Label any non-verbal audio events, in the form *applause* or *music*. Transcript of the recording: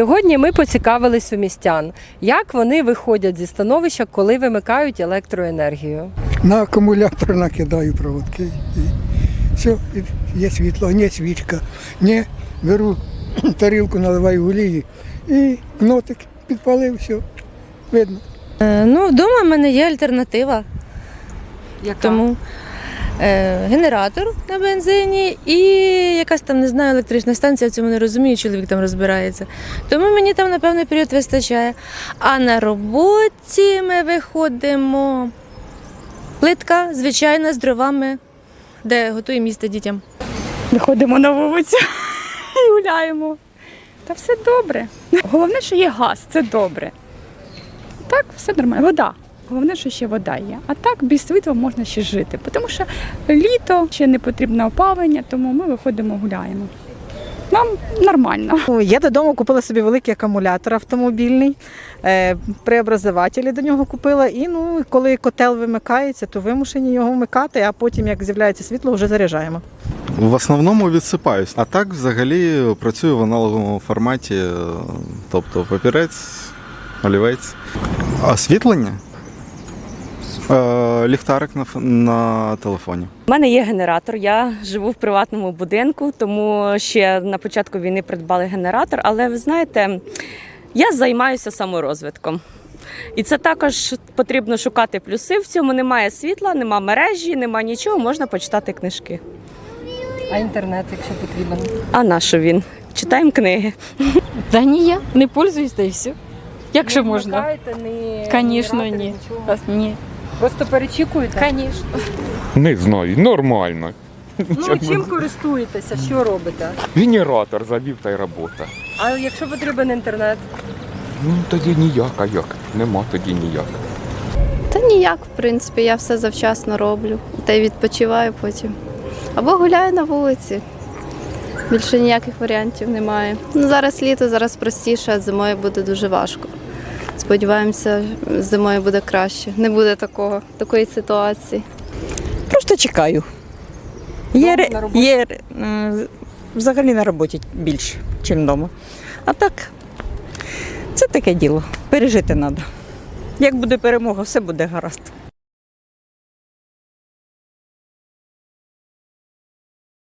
Сьогодні ми поцікавились у містян, як вони виходять зі становища, коли вимикають електроенергію. На акумулятор накидаю проводки. І все, і є світло, не свічка. Не, беру *clears throat* тарілку, наливаю олії і нотик підпалив, все. Видно. Е, Ну, вдома в мене є альтернатива. Тому е, генератор на бензині і якась там, не знаю, електрична станція, в цьому не розумію, чоловік там розбирається. Тому мені там на певний період вистачає. А на роботі ми виходимо. Плитка, звичайна, з дровами, де готуємо їсти дітям. Виходимо на вулицю і гуляємо. Та все добре. Головне, що є газ, це добре. Так, все нормально. Вода. Головне, що ще вода є. А так без світла можна ще жити. Тому що літо ще не потрібно опалення, тому ми виходимо гуляємо. Нам нормально. Ну, Я додому купила собі великий акумулятор автомобільний, е, преобразователі до нього купила. І ну, коли котел вимикається, то вимушені його вмикати, а потім, як з'являється світло, вже заряджаємо. В основному відсипаюсь. А так взагалі працюю в аналоговому форматі, е, тобто папірець, олівець. Освітлення? Е, ліхтарик на, на телефоні. У мене є генератор. Я живу в приватному будинку, тому ще на початку війни придбали генератор. Але ви знаєте, я займаюся саморозвитком. І це також потрібно шукати плюси. В цьому немає світла, нема мережі, нема нічого, можна почитати книжки. А інтернет, якщо потрібен. А на що він? Читаємо книги. Та ні, я не пользуюсь та й все. Якщо Не можна. вмикаєте, не генератор, ні. нічого? Ні. Просто перечікуєте? Звісно. Не знаю, нормально. Ну, чим користуєтеся, що робите? Генератор завів та й робота. А якщо потрібен інтернет? Ну тоді ніяк, а як? Нема тоді ніяк. Та ніяк, в принципі, я все завчасно роблю. Та й відпочиваю потім. Або гуляю на вулиці. Більше ніяких варіантів немає. Ну, зараз літо, зараз простіше, а зимою буде дуже важко. Сподіваємося, зимою буде краще. Не буде такого, такої ситуації. Просто чекаю. Є, на є взагалі на роботі більше, ніж вдома. А так, це таке діло. Пережити треба. Як буде перемога, все буде гаразд.